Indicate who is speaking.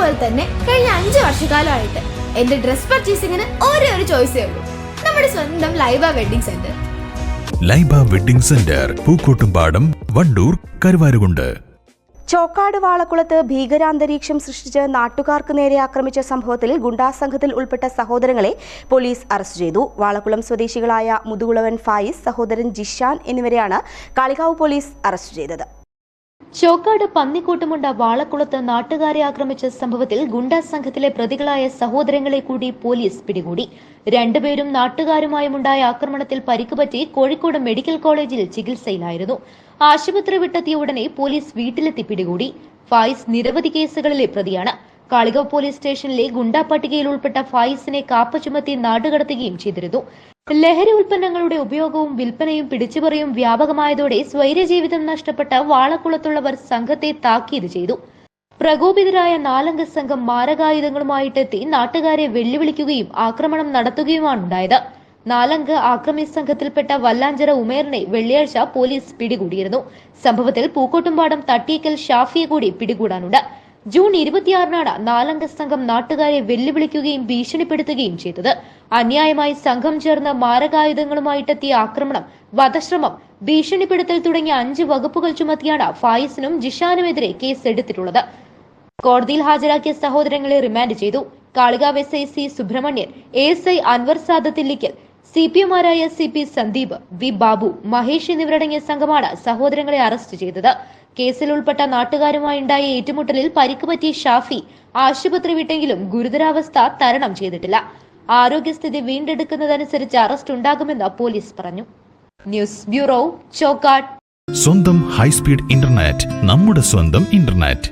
Speaker 1: പോലെ തന്നെ കഴിഞ്ഞ അഞ്ച് വർഷക്കാലമായിട്ട് എന്റെ ഡ്രസ് പർച്ചേസിങ്ങിന് ഒരേ ഒരു ചോയ്സേ ഉള്ളൂ. നമ്മുടെ സ്വന്തം Laiba wedding centre
Speaker 2: Laiba wedding centre Pookkottumpadam Wandoor Karuvarakundu.
Speaker 3: Chokkad വാളക്കുളത്ത് ഭീകരാന്തരീക്ഷം സൃഷ്ടിച്ച് നാട്ടുകാർക്ക് നേരെ ആക്രമിച്ച സംഭവത്തിൽ ഗുണ്ടാ സംഘത്തിൽ ഉൾപ്പെട്ട സഹോദരങ്ങളെ പോലീസ് അറസ്റ്റ് ചെയ്തു. വാളക്കുളം സ്വദേശികളായ മുതുകുളവൻ ഫായിസ് സഹോദരൻ ജിഷാൻ എന്നിവരെയാണ് കാളികാവ് പോലീസ് അറസ്റ്റ് ചെയ്തത്.
Speaker 4: ചോക്കാട് പന്നിക്കൂട്ടമുണ്ട വാളക്കുളത്ത് നാട്ടുകാരെ ആക്രമിച്ച സംഭവത്തിൽ ഗുണ്ടാ സംഘത്തിലെ പ്രതികളായ സഹോദരങ്ങളെ കൂടി പോലീസ് പിടികൂടി. രണ്ടുപേരും നാട്ടുകാരുമായുമുണ്ടായ ആക്രമണത്തിൽ പരിക്കുപറ്റി കോഴിക്കോട് മെഡിക്കൽ കോളേജിൽ ചികിത്സയിലായിരുന്നു. ആശുപത്രി വിട്ടെത്തിയ ഉടനെ പോലീസ് വീട്ടിലെത്തി പിടികൂടി. ഫായിസ് നിരവധി കേസുകളിലെ പ്രതിയാണ്. കാളികാവ് പോലീസ് സ്റ്റേഷനിലെ ഗുണ്ടാ പട്ടികയിൽ ഉൾപ്പെട്ട ഫായിസിനെ കാപ്പ ചുമത്തി നാടുകടത്തുകയും ചെയ്തിരുന്നു. ലഹരി ഉൽപ്പന്നങ്ങളുടെ ഉപയോഗവും വിൽപ്പനയും പിടിച്ചുപറിയും വ്യാപകമായതോടെ സ്വൈര്യജീവിതം നഷ്ടപ്പെട്ട വാളക്കുളത്തുള്ളവർ സംഘത്തെ താക്കീത് ചെയ്തു. പ്രകോപിതരായ നാലംഗ സംഘം മാരകായുധങ്ങളുമായിട്ടെത്തി നാട്ടുകാരെ വെല്ലുവിളിക്കുകയും ആക്രമണം നടത്തുകയുമാണ് ഉണ്ടായത്. നാലംഗ ആക്രമി സംഘത്തിൽപ്പെട്ട വല്ലാഞ്ചര ഉമേറിനെ വെള്ളിയാഴ്ച പോലീസ് പിടികൂടിയിരുന്നു. സംഭവത്തിൽ പൂക്കോട്ടുംപാടം തട്ടിയേക്കൽ ഷാഫിയെ കൂടി പിടികൂടാനുണ്ട്. ജൂൺ ഇരുപത്തിയാറിനാണ് നാലംഗ സംഘം നാട്ടുകാരെ വെല്ലുവിളിക്കുകയും ഭീഷണിപ്പെടുത്തുകയും ചെയ്തത്. അന്യായമായി സംഘം ചേർന്ന് മാരകായുധങ്ങളുമായിട്ടെത്തിയ ആക്രമണം വധശ്രമം ഭീഷണിപ്പെടുത്തൽ തുടങ്ങിയ അഞ്ച് വകുപ്പുകൾ ചുമത്തിയാണ് ഫായിസിനും ജിഷാനുമെതിരെ കേസ് എടുത്തിട്ടുള്ളത് കോടതിയിൽ ഹാജരാക്കിയ സഹോദരങ്ങളെ റിമാൻഡ് ചെയ്തു. Kalikavu S I C Subrahmanian A S I Anwar സാദത്തില്ലിക്കൽ C P എമാരായ C P Sandeep V Babu Mahesh എന്നിവരടങ്ങിയ സംഘമാണ് സഹോദരങ്ങളെ അറസ്റ്റ് ചെയ്തത്. കേസിൽ ഉൾപ്പെട്ട നാട്ടുകാരുമായുണ്ടായ ഏറ്റുമുട്ടലിൽ പരിക്ക് പറ്റിയ ഷാഫി ആശുപത്രി വിട്ടെങ്കിലും ഗുരുതരാവസ്ഥ തരണം ചെയ്തിട്ടില്ല. ആരോഗ്യസ്ഥിതി വീണ്ടെടുക്കുന്നതനുസരിച്ച് അറസ്റ്റ് ഉണ്ടാകുമെന്ന് പോലീസ് പറഞ്ഞു. ന്യൂസ് ബ്യൂറോ ചോക്കാട്ട്
Speaker 2: സ്വന്തം ഹൈസ്പീഡ് ഇന്റർനെറ്റ് നമ്മുടെ സ്വന്തം ഇന്റർനെറ്റ്.